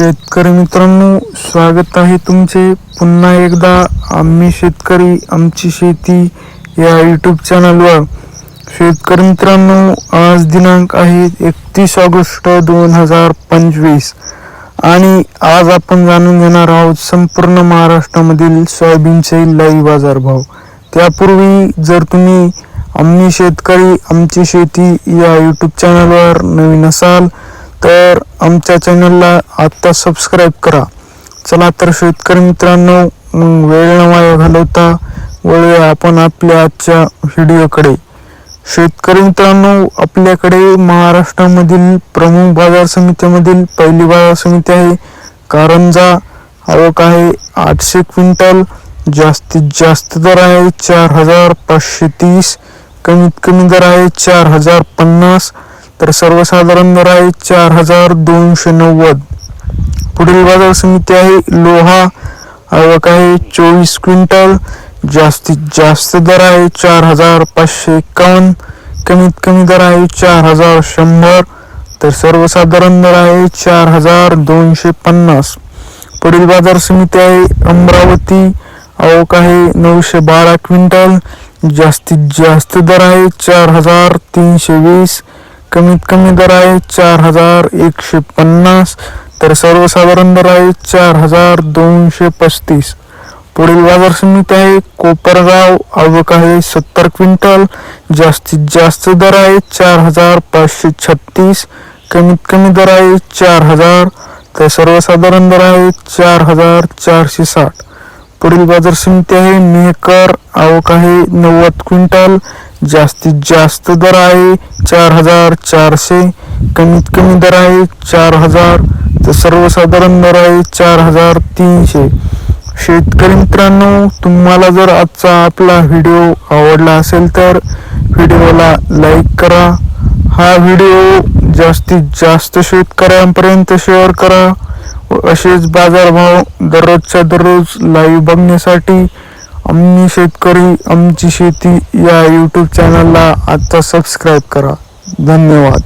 शेतकरी मित्रांनो स्वागत आहे तुमचे. पुन्हा एकदा आम्ही शेतकरी आमची शेती या यूट्यूब चॅनलवर शेतकरी मित्रांनो आज दिनांक आहे एकतीस ऑगस्ट दोन हजार पंचवीस. आणि आज आपण जाणून घेणार आहोत संपूर्ण महाराष्ट्रामधील सोयाबीनचे लई बाजारभाव. त्यापूर्वी जर तुम्ही आम्ही शेतकरी आमची शेती या यूट्यूब चॅनलवर नवीन असाल तर आमच्या चॅनलला आत्ता सबस्क्राईब करा. चला तर शेतकरी मित्रांनो मग वेळ न वाया घालवता वळूया आपण आपल्या आजच्या व्हिडिओकडे. शेतकरी मित्रांनो आपल्याकडे महाराष्ट्रामधील प्रमुख बाजार समितीमधील पहिली बाजार समिती आहे. कारंजा आवक आहे आठशे क्विंटल जास्तीत जास्त दर आहे चार हजार पाचशे तीस कमीत कमी दर आहे चार हजार पन्नास तर सर्वसाधारण दर आहे चार हजार दोनशे नव्वद. पुढील बाजार समिती आहे लोहा. आवक आहे चोवीस क्विंटल. जास्तीत जास्त दर आहे चार हजार पाचशे एकावन्न. कमीत कमी दर आहे चार हजार शंभर. तर सर्वसाधारण दर आहे चार हजार दोनशे पन्नास. पुढील बाजार समिती आहे अमरावती. आवक आहे नऊशे बारा क्विंटल. जास्तीत जास्त दर आहे चार हजार तीनशे वीस. कमीत कमी दर आहे चार हजार एकशे पन्नास तर सर्वसाधारण दर आहे चार हजार दोनशे पस्तीस. पुढील बाजार समिती आहे कोपरगाव आवक आहे सत्तर क्विंटल जास्तीत जास्त दर आहे चार हजार पाचशे छत्तीस कमीत कमी दर आहे चार हजार तर सर्वसाधारण दर आहे चार हजार चारशे साठ. पुढील बाजार समिती आहे मेहकर आवक आहे नव्वद क्विंटल जास्तीत जास्त दर आहे चार हजार चारशे कमीत कमी दर आहे चार हजार तर सर्वसाधारण दर आहे चार हजार तीनशे. शेतकरी मित्रांनो तुम्हाला जर आजचा आपला व्हिडिओ आवडला असेल तर व्हिडिओला लाईक करा. हा व्हिडिओ जास्तीत जास्त शेतकऱ्यांपर्यंत शेअर करा व असेच बाजारभाव दररोजच्या दररोज लाईव्ह बघण्यासाठी आम्ही शेतकरी आमची शेती या यूट्यूब चॅनलला आता सबस्क्राईब करा. धन्यवाद.